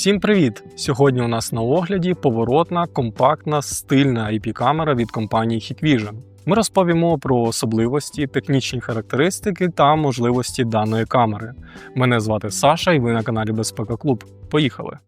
Всім привіт! Сьогодні у нас на огляді поворотна, компактна, стильна IP-камера від компанії Hikvision. Ми розповімо про особливості, технічні характеристики та можливості даної камери. Мене звати Саша, і ви на каналі Безпека Клуб. Поїхали!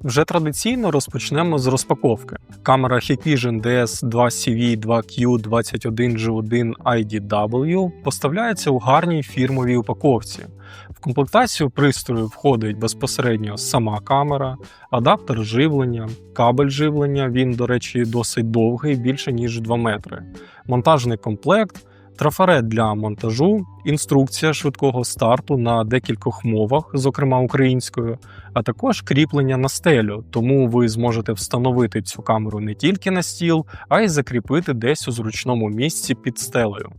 Вже традиційно розпочнемо з розпаковки. Камера Hikvision DS2CV 2Q21G1 IDW поставляється у гарній фірмовій упаковці. В комплектацію пристрою входить безпосередньо сама камера, адаптер живлення, кабель живлення. Він, до речі, досить довгий, більше ніж 2 метри, монтажний комплект. Трафарет для монтажу, інструкція швидкого старту на декількох мовах, зокрема українською, а також кріплення на стелю, тому ви зможете встановити цю камеру не тільки на стіл, а й закріпити десь у зручному місці під стелею.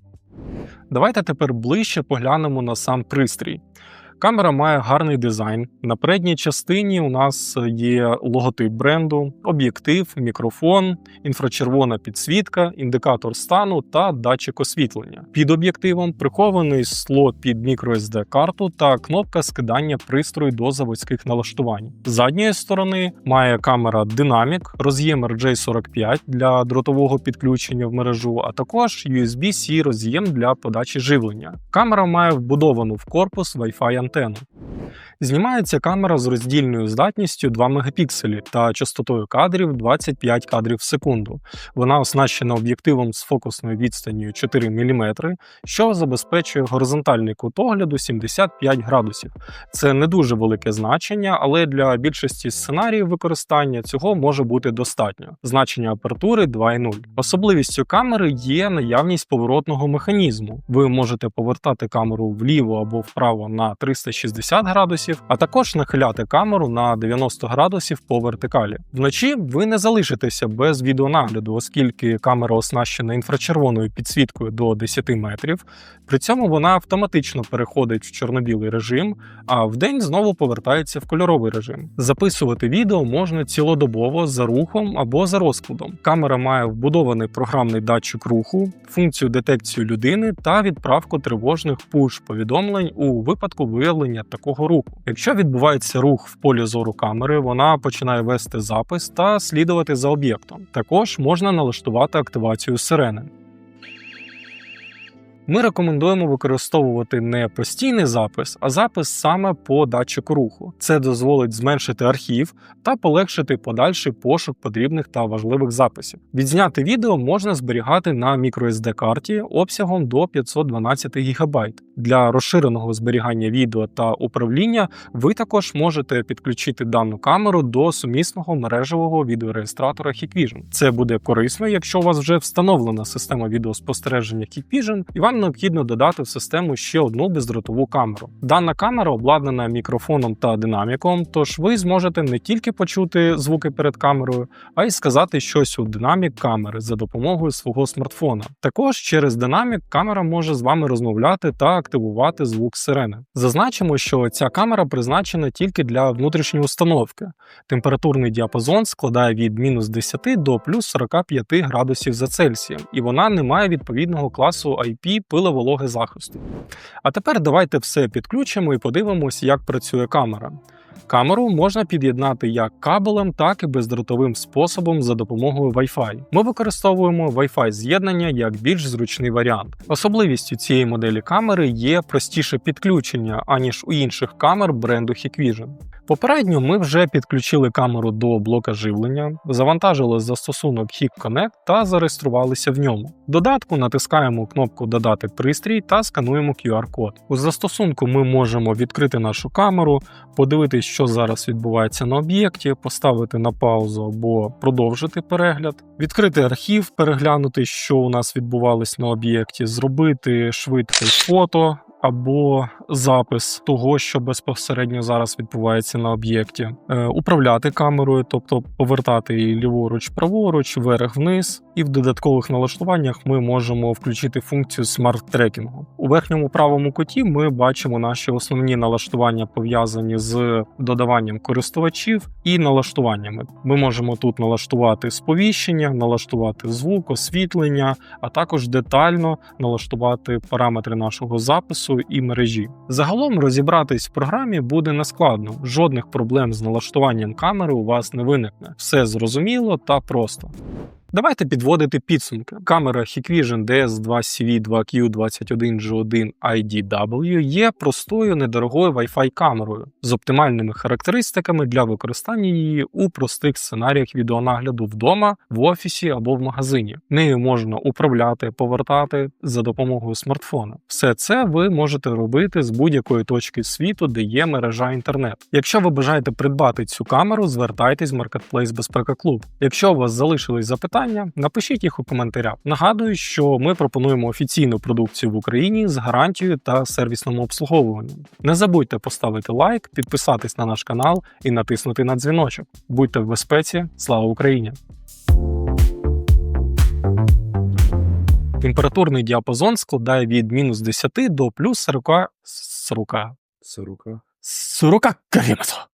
Давайте тепер ближче поглянемо на сам пристрій. Камера має гарний дизайн. На передній частині у нас є логотип бренду, об'єктив, мікрофон, інфрачервона підсвітка, індикатор стану та датчик освітлення. Під об'єктивом прихований слот під microSD карту та кнопка скидання пристрою до заводських налаштувань. З задньої сторони має камера Dynamic, роз'єм RJ45 для дротового підключення в мережу, а також USB-C роз'єм для подачі живлення. Камера має вбудовану в корпус Wi-Fi antena. Знімається камера з роздільною здатністю 2 мегапікселі та частотою кадрів 25 кадрів в секунду. Вона оснащена об'єктивом з фокусною відстанню 4 мм, що забезпечує горизонтальний кут огляду 75 градусів. Це не дуже велике значення, але для більшості сценаріїв використання цього може бути достатньо. Значення апертури 2,0. Особливістю камери є наявність поворотного механізму. Ви можете повертати камеру вліво або вправо на 360 градусів, а також нахиляти камеру на 90 градусів по вертикалі. Вночі ви не залишитеся без відеонагляду, оскільки камера оснащена інфрачервоною підсвіткою до 10 метрів. При цьому вона автоматично переходить в чорно-білий режим, а вдень знову повертається в кольоровий режим. Записувати відео можна цілодобово за рухом або за розкладом. Камера має вбудований програмний датчик руху, функцію детекції людини та відправку тривожних пуш-повідомлень у випадку виявлення такого руху. Якщо відбувається рух в полі зору камери, вона починає вести запис та слідувати за об'єктом. Також можна налаштувати активацію сирени. Ми рекомендуємо використовувати не постійний запис, а запис саме по датчику руху. Це дозволить зменшити архів та полегшити подальший пошук потрібних та важливих записів. Відзняти відео можна зберігати на microSD карті обсягом до 512 ГБ. Для розширеного зберігання відео та управління ви також можете підключити дану камеру до сумісного мережевого відеореєстратора Hikvision. Це буде корисно, якщо у вас вже встановлена система відеоспостереження Hikvision, і вам необхідно додати в систему ще одну бездротову камеру. Дана камера обладнана мікрофоном та динаміком, тож ви зможете не тільки почути звуки перед камерою, а й сказати щось у динамік камери за допомогою свого смартфона. Також через динамік камера може з вами розмовляти та активувати звук сирени. Зазначимо, що ця камера призначена тільки для внутрішньої установки. Температурний діапазон складає від мінус 10 до плюс 45 градусів за Цельсієм, і вона не має відповідного класу IP пиловологи захисту. А тепер давайте все підключимо і подивимось, як працює камера. Камеру можна під'єднати як кабелем, так і бездротовим способом за допомогою Wi-Fi. Ми використовуємо Wi-Fi з'єднання як більш зручний варіант. Особливістю цієї моделі камери є простіше підключення, аніж у інших камер бренду Hikvision. Попередньо ми вже підключили камеру до блока живлення, завантажили застосунок Hik Connect та зареєструвалися в ньому. Додатку натискаємо кнопку Додати пристрій та скануємо QR-код. У застосунку ми можемо відкрити нашу камеру, подивитись, що зараз відбувається на об'єкті, поставити на паузу або продовжити перегляд, відкрити архів, переглянути, що у нас відбувалось на об'єкті, зробити швидке фото або запис того, що безпосередньо зараз відбувається на об'єкті, е, управляти камерою, тобто повертати її ліворуч, праворуч, вверх-вниз. І в додаткових налаштуваннях ми можемо включити функцію смарт-трекінгу. У верхньому правому куті ми бачимо наші основні налаштування пов'язані з додаванням користувачів і налаштуваннями. Ми можемо тут налаштувати сповіщення, налаштувати звук, освітлення, а також детально налаштувати параметри нашого запису і мережі. Загалом розібратись в програмі буде нескладно, жодних проблем з налаштуванням камери у вас не виникне. Все зрозуміло та просто. Давайте підводити підсумки. Камера Hikvision DS2CV 2Q21G1 IDW є простою недорогою Wi-Fi камерою з оптимальними характеристиками для використання її у простих сценаріях відеонагляду вдома, в офісі або в магазині. Нею можна управляти, повертати за допомогою смартфона. Все це ви можете робити з будь-якої точки світу, де є мережа інтернет. Якщо ви бажаєте придбати цю камеру, звертайтесь в Marketplace Безпека Клуб. Якщо у вас залишились запитання, напишіть їх у коментарях. Нагадую, що ми пропонуємо офіційну продукцію в Україні з гарантією та сервісним обслуговуванням. Не забудьте поставити лайк, підписатись на наш канал і натиснути на дзвіночок. Будьте в безпеці, слава Україні! Температурний діапазон складає від мінус 10 до плюс 40 40 Сорока. 40 градусів.